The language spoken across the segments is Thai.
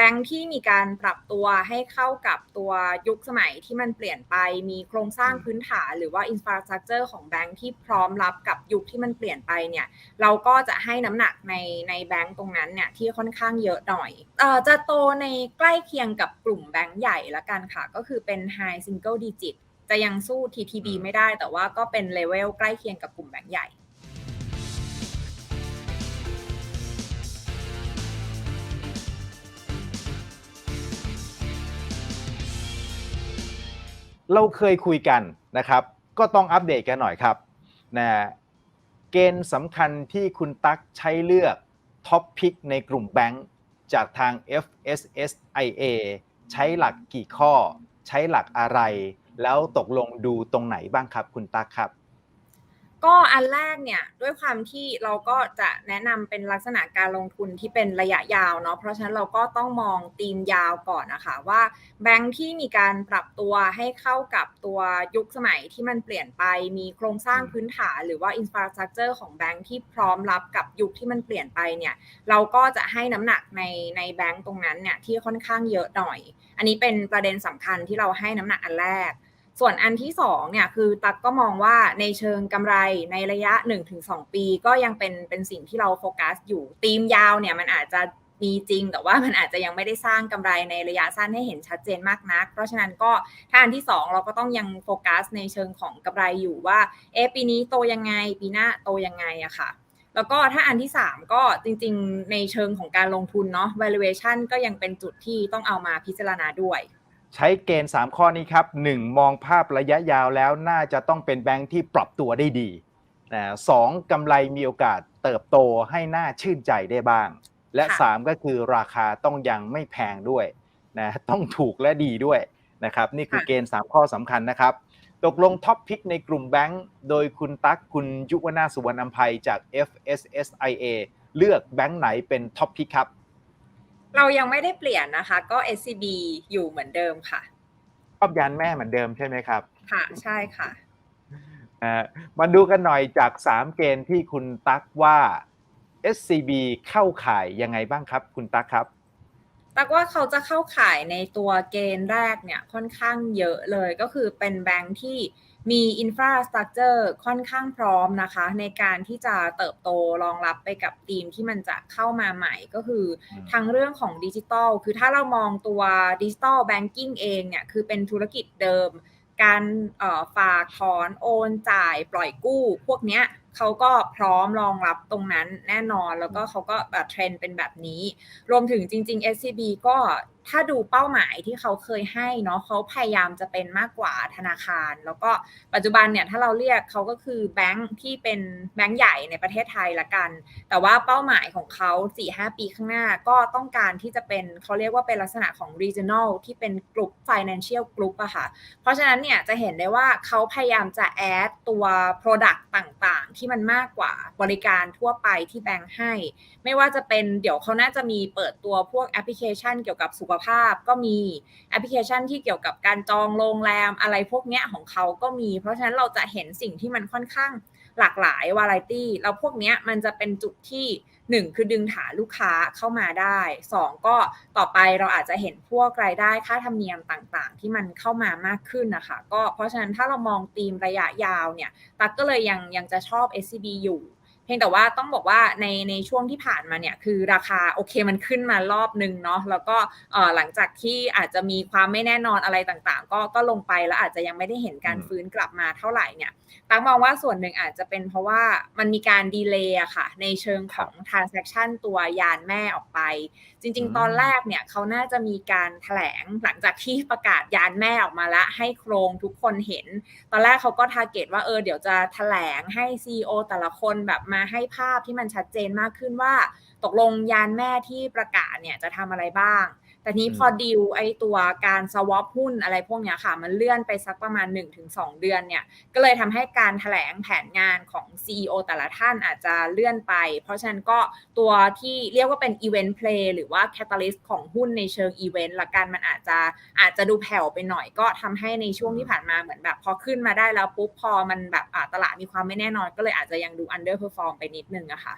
บงค์ที่มีการปรับตัวให้เข้ากับตัวยุคสมัยที่มันเปลี่ยนไปมีโครงสร้างพื้นฐาน หรือว่าอินฟราสตรักเจอร์ของแบงค์ที่พร้อมรับกับยุคที่มันเปลี่ยนไปเนี่ยเราก็จะให้น้ำหนักในในแบงค์ตรงนั้นเนี่ยที่ค่อนข้างเยอะหน่อยเอ่อจะโตในใกล้เคียงกับกลุ่มแบงค์ใหญ่ละกันค่ะ ก็คือเป็น high single digit จะยังสู้ TTB ไม่ได้แต่ว่าก็เป็นเลเวลใกล้เคียงกับกลุ่มแบงค์ใหญ่ เราเคยคุยกันนะครับ ก็ต้องอัปเดตกันหน่อยครับนะเกณฑ์สำคัญที่คุณตั๊กใช้เลือกท็อปพิกในกลุ่มแบงก์จากทาง FSSIA ใช้หลักกี่ข้อ ใช้หลักอะไร แล้วตกลงดูตรงไหนบ้างครับคุณตั๊กครับ ก็อันแรกเนี่ยด้วยความที่เราก็จะแนะนำเป็นลักษณะการลงทุนที่เป็นระยะยาวเนาะเพราะฉะนั้นเราก็ต้องมองธีมยาวก่อนนะคะว่าแบงค์ที่มีการปรับตัวให้เข้ากับตัวยุคสมัยที่มันเปลี่ยนไปมีโครงสร้างพื้นฐาน หรือว่าอินฟราสตรักเจอร์ของแบงค์ที่พร้อมรับกับยุคที่มันเปลี่ยนไปเนี่ยเราก็จะให้น้ำหนักในในแบงค์ตรงนั้นเนี่ยที่ค่อนข้างเยอะหน่อย อันนี้เป็นประเด็นสำคัญที่เราให้น้ำหนักอันแรก ส่วนอันที่2เนี่ยคือตักก็มองว่าในเชิงกำไรในระยะ 1-2 ปี ก็ยังเป็นเป็นสิ่งที่เราโฟกัสอยู่ตีมยาวเนี่ยมันอาจจะมีจริง แต่ว่ามันอาจจะยังไม่ได้สร้างกำไรในระยะสั้นให้เห็นชัดเจนมากนัก เพราะฉะนั้นก็ถ้าอันที่ 2 เราก็ต้องยังโฟกัสในเชิงของกำไรอยู่ว่าเอะปีนี้โตยังไง ปีหน้าโตยังไงอะค่ะแล้วก็ถ้าอันที่ 3 ก็จริง ๆ ในเชิงของการลงทุนเนาะ valuation ก็ยังเป็นจุดที่ต้องเอามาพิจารณาด้วย ใช้เกณฑ์ 3 ข้อนี้ครับ 1. มองภาพระยะยาวแล้วน่าจะต้องเป็นแบงค์ที่ปรับตัวได้ดีนะสองกำไรมีโอกาสเติบโตให้น่าชื่นใจได้บ้าง และค่ะ3 ก็คือราคาต้องยังไม่แพงด้วยนะต้องถูกและดีด้วยนะครับนี่คือค่ะเกณฑ์ 3 ข้อสำคัญนะครับ ตกลงท็อปพิกในกลุ่มแบงค์โดยคุณตั๊กคุณยุวนาสุวรรณอัมภัยจาก FSSIA เลือกแบงค์ไหนเป็นท็อปพิกครับ เรายังไม่ได้เปลี่ยนนะคะ ก็ SCB อยู่เหมือนเดิมค่ะชอบยานแม่เหมือนเดิมใช่ไหมครับ ค่ะใช่ค่ะนะฮะมาดูกันหน่อยจาก 3 เกณฑ์ที่คุณตั๊กว่า SCB เข้าข่ายยังไงบ้างครับ คุณตั๊กครับ ตักว่าเขาจะเข้าขายในตัวเกณฑ์แรกเนี่ยค่อนข้างเยอะเลยก็คือเป็นแบงค์ที่มีอินฟราสตรักเจอร์ค่อนข้างพร้อมนะคะ ในการที่จะเติบโตรองรับไปกับทีมที่มันจะเข้ามาใหม่ก็คือทั้งเรื่องของดิจิทัลคือถ้าเรามองตัวดิจิทัลแบงกิ้งเองเนี่ยคือเป็นธุรกิจเดิม การฝากถอนโอนจ่ายปล่อยกู้พวกเนี้ยเขาก็พร้อมรองรับตรงนั้นแน่นอนแล้วก็เขาก็แบบเทรนด์เป็นแบบนี้ รวมถึงจริง ๆ SCB ก็ถ้าดูเป้าหมายที่เขาเคยให้เนาะเขาพยายามจะเป็นมากกว่าธนาคาร แล้วก็ปัจจุบันเนี่ยถ้าเราเรียกเขาก็คือแบงค์ที่เป็นแบงค์ใหญ่ในประเทศไทยละกัน แต่ว่าเป้าหมายของเขา4-5ปีข้างหน้าก็ต้องการที่จะเป็นเขาเรียกว่าเป็นลักษณะของ regional ที่เป็นกลุ่ม financial group อะค่ะ เพราะฉะนั้นเนี่ยจะเห็นได้ว่าเขาพยายามจะ add ตัว product ต่างๆที่มันมากกว่าบริการทั่วไปที่แบงค์ให้ ไม่ว่าจะเป็นเดี๋ยวเขาน่าจะมีเปิดตัวพวกแอปพลิเคชัน เกี่ยวกับสุขภาพ ก็มีแอปพลิเคชันที่เกี่ยวกับการจองโรงแรมอะไรพวกเนี้ยของเขาก็มี เพราะฉะนั้นเราจะเห็นสิ่งที่มันค่อนข้างหลากหลายวาไรตี้แล้วพวกเนี้ยมันจะเป็นจุดที่ หนึ่งคือดึงฐานลูกค้าเข้ามาได้สองก็ต่อไปเราอาจจะเห็นพวกรายได้ค่าธรรมเนียมต่างๆ ที่มันเข้ามามากขึ้นนะคะก็เพราะฉะนั้นถ้าเรามองธีมระยะยาวเนี่ยตักก็เลยยังยังจะชอบ SCB อยู่ พียงแต่ว่าต้องบอกว่าในในช่วงที่ผ่านมาเนี่ยคือราคาโอเคมันขึ้นมารอบนึงเนาะแล้วก็เอ่อหลังจากที่อาจจะมีความไม่แน่นอนอะไรต่างๆ ก็ก็ลงไปแล้วอาจจะยังไม่ได้เห็นการอืมฟื้นกลับมาเท่าไหร่เนี่ยตังมองว่าส่วนหนึ่งอาจจะเป็นเพราะว่ามันมีการดีเลย์อะค่ะ ในเชิงของ transaction ตัวยานแม่ออกไป จริง ๆ ตอนแรกเนี่ยเขาน่าจะมีการแถลงหลังจากที่ประกาศยานแม่ออกมาแล้วให้โครงทุกคนเห็น ตอนแรกเขาก็ทาร์เก็ตว่าเออเดี๋ยวจะแถลงให้ CEO แต่ละคนแบบมาให้ภาพที่มันชัดเจนมากขึ้นว่า ตกลงยานแม่ที่ประกาศเนี่ยจะทำอะไรบ้าง แต่นี้อืมพอดีลไอตัวการสวอปหุ้นอะไรพวกเนี้ยค่ะ มันเลื่อนไปสักประมาณ 1-2 เดือนเนี่ย ก็เลยทำให้การแถลงแผนงานของ CEO แต่ละท่านอาจจะเลื่อนไป เพราะฉะนั้นก็ตัวที่เรียกว่าเป็น Event Play หรือว่า Catalyst ของหุ้นในเชิง Event ละกันมันอาจจะอาจจะดูแผ่วไปหน่อยก็ทำให้ในช่วงที่ผ่านมาเหมือนแบบ พอขึ้นมาได้แล้วปุ๊บพอมันแบบอ่าตลาดมีความไม่แน่นอน ก็เลยอาจจะยังดู underperform ไปนิดนึงอะค่ะ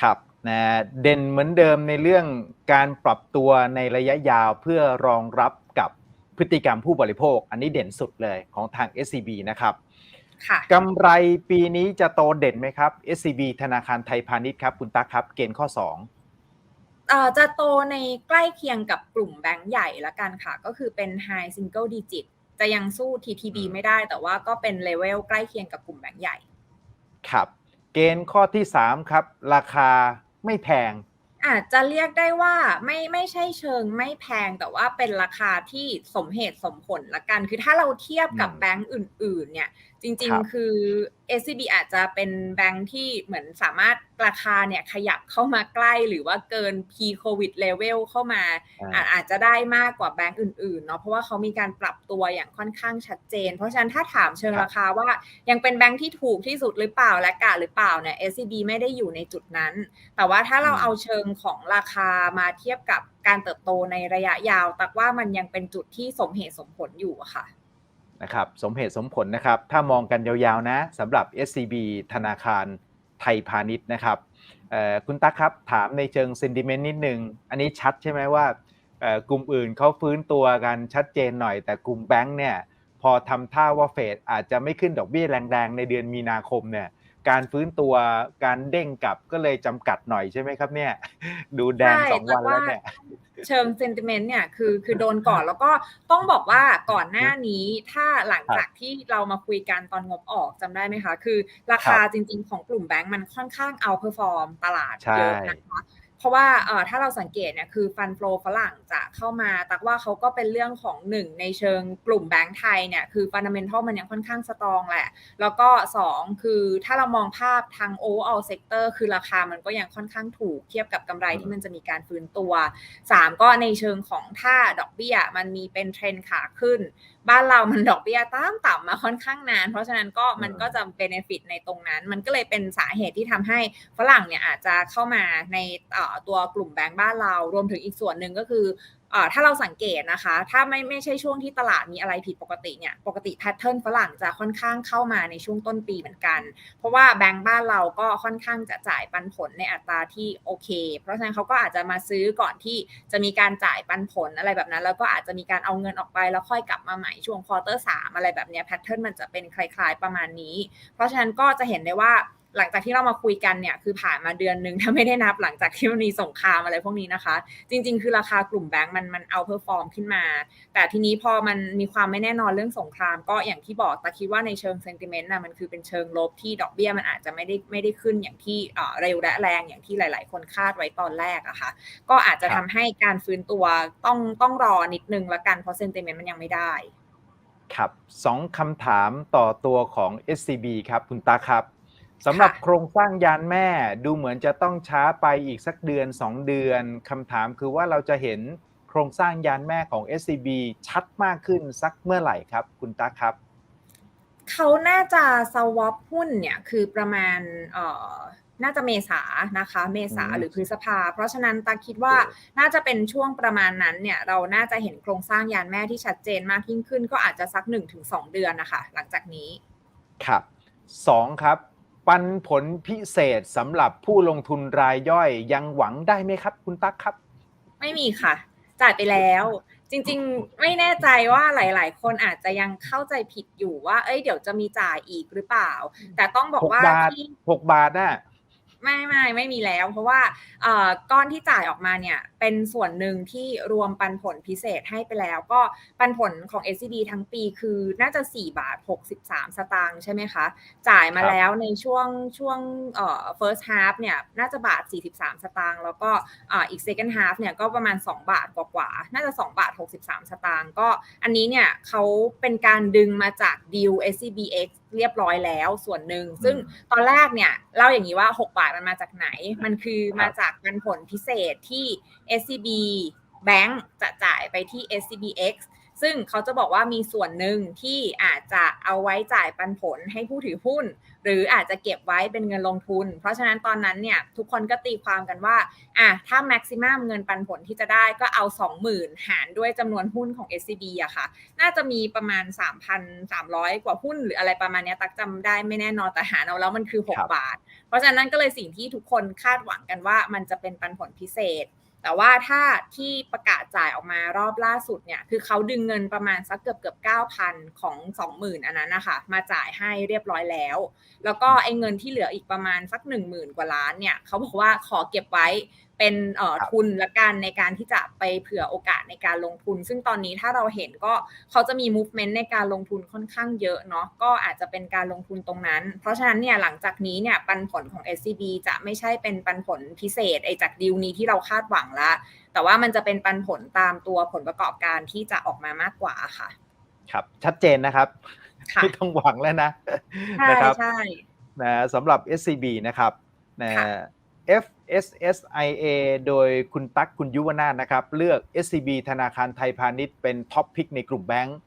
ครับนะเด่นเหมือนเดิมในเรื่องการปรับตัวในระยะยาวเพื่อรองรับกับพฤติกรรมผู้บริโภค อันนี้เด่นสุดเลยของทาง SCB นะครับค่ะกำไรปีนี้จะโตเด่นไหมครับ SCB ธนาคารไทยพาณิชย์ครับ คุณตั๊กครับ เกณฑ์ข้อ2เอ่อจะโตในใกล้เคียงกับกลุ่มแบงก์ใหญ่ละกันค่ะ ก็คือเป็น high single digit จะยังสู้ TTB อืมไม่ได้ แต่ว่าก็เป็นเลเวลใกล้เคียงกับกลุ่มแบงก์ใหญ่ ครับ เกณฑ์ข้อที่3ครับ ราคาไม่แพง อาจจะเรียกได้ว่าไม่ไม่ใช่เชิงไม่แพงแต่ว่าเป็นราคาที่สมเหตุสมผลละกัน คือถ้าเราเทียบกับอืมแบงก์อื่น ๆ เนี่ย จริงครับๆคือ SCB อาจจะเป็นแบงก์ที่เหมือนสามารถราคาเนี่ยขยับเข้ามาใกล้หรือว่าเกิน pre covid level เข้ามาอ่าอาจอาจจะได้มากกว่าแบงก์อื่นๆเนาะเพราะว่าเขามีการปรับตัวอย่างค่อนข้างชัดเจน เพราะฉะนั้นถ้าถามเชิงครับราคาว่ายังเป็นแบงก์ที่ถูกที่สุดหรือเปล่าและกะหรือเปล่าเนี่ย SCB ไม่ได้อยู่ในจุดนั้น แต่ว่าถ้าเราอืมเอาเชิงของราคามาเทียบกับการเติบโตในระยะยาว ตักว่ามันยังเป็นจุดที่สมเหตุสมผลอยู่อะค่ะ นะครับสมเหตุสมผลนะครับ ถ้ามองกันยาวๆนะสำหรับ SCB ธนาคารไทยพาณิชย์นะครับคุณตั๊กครับถามในเชิงซินดิเมนต์นิดนึง อันนี้ชัดใช่ไหมว่ากลุ่มอื่นเขาฟื้นตัวกันชัดเจนหน่อย แต่กลุ่มแบงก์เนี่ยพอทำท่าว่าเฟดอาจจะไม่ขึ้นดอกเบี้ยแรงๆ ในเดือนมีนาคมเนี่ย การฟื้นตัวการเด้งกลับก็เลยจำกัดหน่อยใช่ไหมครับเนี่ย ดูแดงใช่สองวันแล้วเนี่ยเชิงเซนติเมนต์เนี่ยคือคือโดนก่อนแล้วก็ต้องบอกว่าก่อนหน้านี้ถ้าหลังจากที่เรามาคุยกันตอนงบออกจำได้ไหมคะ คือราคาจริงๆของกลุ่มแบงก์มันค่อนข้างเอาเพอร์ฟอร์มตลาดใช่เยอะนะคะเพ ราะว่าเอ่อถ้าเราสังเกตเนี่ยคือฟันโฟลฝรั่งจะเข้ามาตักว่าเขาก็เป็นเรื่องของหนึ่งในเชิงกลุ่มแบงก์ไทยเนี่ยคือฟันดัมเ n ทัลมันยังค่อนข้างสตรองแหละ แล้วก็สองคือถ้าเรามองภาพทาง overall sector คือราคามันก็ยังค่อนข้างถูกเทียบกับกำไรที่มันจะมีการฟื้นตัว 3 ก็ในเชิงของถ้าดอกเบี้ยมันมีเป็นเทรนขาขึ้น บ้านเรามันดอกเบี้ยต่ำต่ำมาค่อนข้างนาน เพราะฉะนั้นก็มันก็จะเบนฟิตในตรงนั้น มันก็เลยเป็นสาเหตุที่ทำให้ฝรั่งเนี่ยอาจจะเข้ามาในเอ่อตัวกลุ่มแบงก์บ้านเรา รวมถึงอีกส่วนหนึ่งก็คือเอ่อถ้าเราสังเกตนะคะ ถ้าไม่ไม่ใช่ช่วงที่ตลาดมีอะไรผิดปกติเนี่ย ปกติแพทเทิร์นฝรั่งจะค่อนข้างเข้ามาในช่วงต้นปีเหมือนกัน เพราะว่าแบงก์บ้านเราก็ค่อนข้างจะจ่ายปันผลในอัตราที่โอเค เพราะฉะนั้นเขาก็อาจจะมาซื้อก่อนที่จะมีการจ่ายปันผลอะไรแบบนั้น แล้วก็อาจจะมีการเอาเงินออกไปแล้วค่อยกลับมาใหม่ช่วงควอเตอร์สามอะไรแบบนี้แพทเทิร์นมันจะเป็นคล้าย ๆประมาณนี้ เพราะฉะนั้นก็จะเห็นได้ว่า หลังจากที่เรามาคุยกันเนี่ยคือผ่านมาเดือนหนึ่งถ้าไม่ได้นับหลังจากที่มันมีสงครามอะไรพวกนี้นะคะ จริง ๆ คือราคากลุ่มแบงก์มันมันเอาเพอร์ฟอร์มขึ้นมา แต่ทีนี้พอมันมีความไม่แน่นอนเรื่องสงคราม ก็อย่างที่บอกตาคิดว่าในเชิงเซนติเมนต์นะมันคือเป็นเชิงลบที่ดอกเบี้ยมันอาจจะไม่ได้ไม่ได้ขึ้นอย่างที่เอ่อเร็วและแรงอย่างที่หลาย ๆ คนคาดไว้ตอนแรกอะค่ะก็อาจจะครัทำบให้การฟื้นตัวต้องต้องรอนิดนึงละกันเพราะเซนติเมนต์มันยังไม่ได้ ครับสองคำถามต่อตัวของ SCB ครับคุณตาครับ สำหรับค่ะโครงสร้างยานแม่ดูเหมือนจะต้องช้าไปอีกสักเดือน 2 เดือนคำถามคือว่าเราจะเห็นโครงสร้างยานแม่ของ SCB ชัดมากขึ้นสักเมื่อไหร่ครับ คุณตาครับ เขาน่าจะสวอปหุ้นเนี่ยคือประมาณเอ่อน่าจะเมษานะคะ เมษาอืมหรือพฤษภา เพราะฉะนั้นตาคิดว่าน่าจะเป็นช่วงประมาณนั้นเนี่ยเราน่าจะเห็นโครงสร้างยานแม่ที่ชัดเจนมากยิ่งขึ้น ก็อาจจะสัก 1-2 เดือนนะคะ หลังจากนี้ ครับสองครับ ปันผลพิเศษสำหรับผู้ลงทุนรายย่อยยังหวังได้ไหมครับ คุณตั๊กครับ ไม่มีค่ะ จ่ายไปแล้ว จริงๆ ไม่แน่ใจว่าหลาย ๆ คนอาจจะยังเข้าใจผิดอยู่ว่า เอ้ยเดี๋ยวจะมีจ่ายอีกหรือเปล่า แต่ต้องบอก6ว่าบาทที่6บาทน่ะ ไม่ไม่ไม่มีแล้ว เพราะว่าเอ่อก้อนที่จ่ายออกมาเนี่ยเป็นส่วนหนึ่งที่รวมปันผลพิเศษให้ไปแล้ว ก็ปันผลของ SCB ทั้งปีคือน่าจะ 4 บาท 63 สตางค์ใช่ไหมคะ จ่ายมาครับแล้วในช่วงช่วงเอ่อ first half เนี่ยน่าจะบาท 43 สตางค์แล้วก็อ่าอีก second half เนี่ยก็ประมาณ 2 บาทกว่าๆน่าจะ 2 บาท 63 สตางค์ก็อันนี้เนี่ยเขาเป็นการดึงมาจากดีล SCBX เรียบร้อยแล้วส่วนหนึ่ง ซึ่งตอนแรกเนี่ยเล่าอย่างนี้ว่า 6 บาทมันมาจากไหน มันคือครับมาจากปันผลพิเศษที่ SCB Bank จะจ่ายไปที่ SCBX ซึ่งเขาจะบอกว่ามีส่วนหนึ่งที่อาจจะเอาไว้จ่ายปันผลให้ผู้ถือหุ้น หรืออาจจะเก็บไว้เป็นเงินลงทุน เพราะฉะนั้นตอนนั้นเนี่ยทุกคนก็ตีความกันว่าอะถ้าแม็กซิมัมเงินปันผลที่จะได้ก็เอา 20,000 หารด้วยจำนวนหุ้นของ SCB อะค่ะ น่าจะมีประมาณ 3,300 กว่าหุ้น หรืออะไรประมาณเนี้ยตักจำได้ไม่แน่นอนแต่หารเอาแล้วมันคือครับ6บาท เพราะฉะนั้นก็เลยสิ่งที่ทุกคนคาดหวังกันว่ามันจะเป็นปันผลพิเศษ แต่ว่าถ้าที่ประกาศจ่ายออกมารอบล่าสุดเนี่ย คือเขาดึงเงินประมาณสักเกือบเกือบเก้าพันของสองหมื่นอันนั้นนะคะมาจ่ายให้เรียบร้อยแล้ว แล้วก็ไอ้เงินที่เหลืออีกประมาณสักหนึ่งหมื่นกว่าล้านเนี่ยเขาบอกว่าขอเก็บไว้ เป็นเอ่อครับทุนละกันในการที่จะไปเผื่อโอกาสในการลงทุน ซึ่งตอนนี้ถ้าเราเห็นก็เขาจะมี movement ในการลงทุนค่อนข้างเยอะเนาะก็อาจจะเป็นการลงทุนตรงนั้น เพราะฉะนั้นเนี่ยหลังจากนี้เนี่ยปันผลของ SCB จะไม่ใช่เป็นปันผลพิเศษไอ้จากดีลนี้ที่เราคาดหวังละ แต่ว่ามันจะเป็นปันผลตามตัวผลประกอบการที่จะออกมามากกว่าค่ะ ครับ ชัดเจนนะครับค่ะไม่ต้องหวังแล้วนะใช่นะครับใช่นะสำหรับ SCB นะครับนะค่ะ FSSIA โดยคุณตั๊กคุณยุวนาถนะครับ เลือก SCB ธนาคารไทยพาณิชย์เป็นท็อปพิกในกลุ่มแบงค์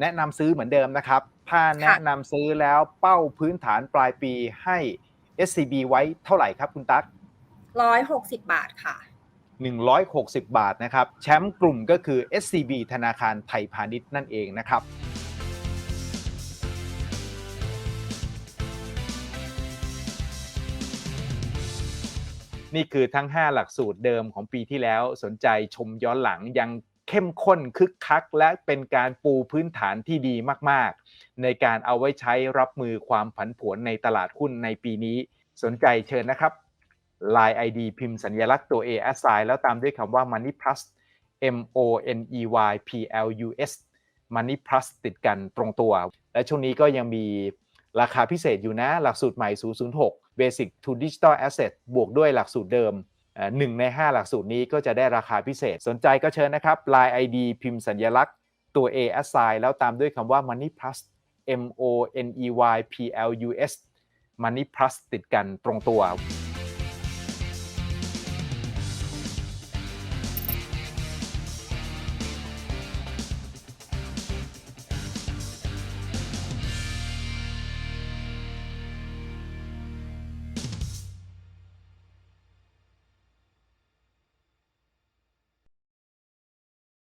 แนะนำซื้อเหมือนเดิมนะครับ ถ้าแนะนำซื้อแล้วเป้าพื้นฐานปลายปีให้ SCB ไว้เท่าไหร่ครับคุณตั๊กร้อยหกสิบบาทค่ะ 160 บาทนะครับ แชมป์กลุ่มก็คือ SCB ธนาคารไทยพาณิชย์นั่นเองนะครับ นี่คือทั้ง 5 หลักสูตรเดิมของปีที่แล้วสนใจชมย้อนหลังยังเข้มข้นคึกคัก และเป็นการปูพื้นฐานที่ดีมากๆ ในการเอาไว้ใช้รับมือความผันผวนในตลาดหุ้นในปีนี้ สนใจเชิญนะครับ Line ID พิมพ์สัญลักษณ์ตัว A assign แล้วตามด้วยคำว่า Money Plus M O N E Y P L U S Money Plus ติดกันตรงตัว และช่วงนี้ก็ยังมี ราคาพิเศษอยู่นะ หลักสูตรใหม่ 006 Basic to Digital Asset บวกด้วยหลักสูตรเดิมหนึ่งใน 5 หลักสูตรนี้ก็จะได้ราคาพิเศษ สนใจก็เชิญนะครับ Line ID พิมพ์สัญลักษณ์ตัว A assign แล้วตามด้วยคำว่า Money Plus M O N E Y P L U S Money Plus ติดกันตรงตัว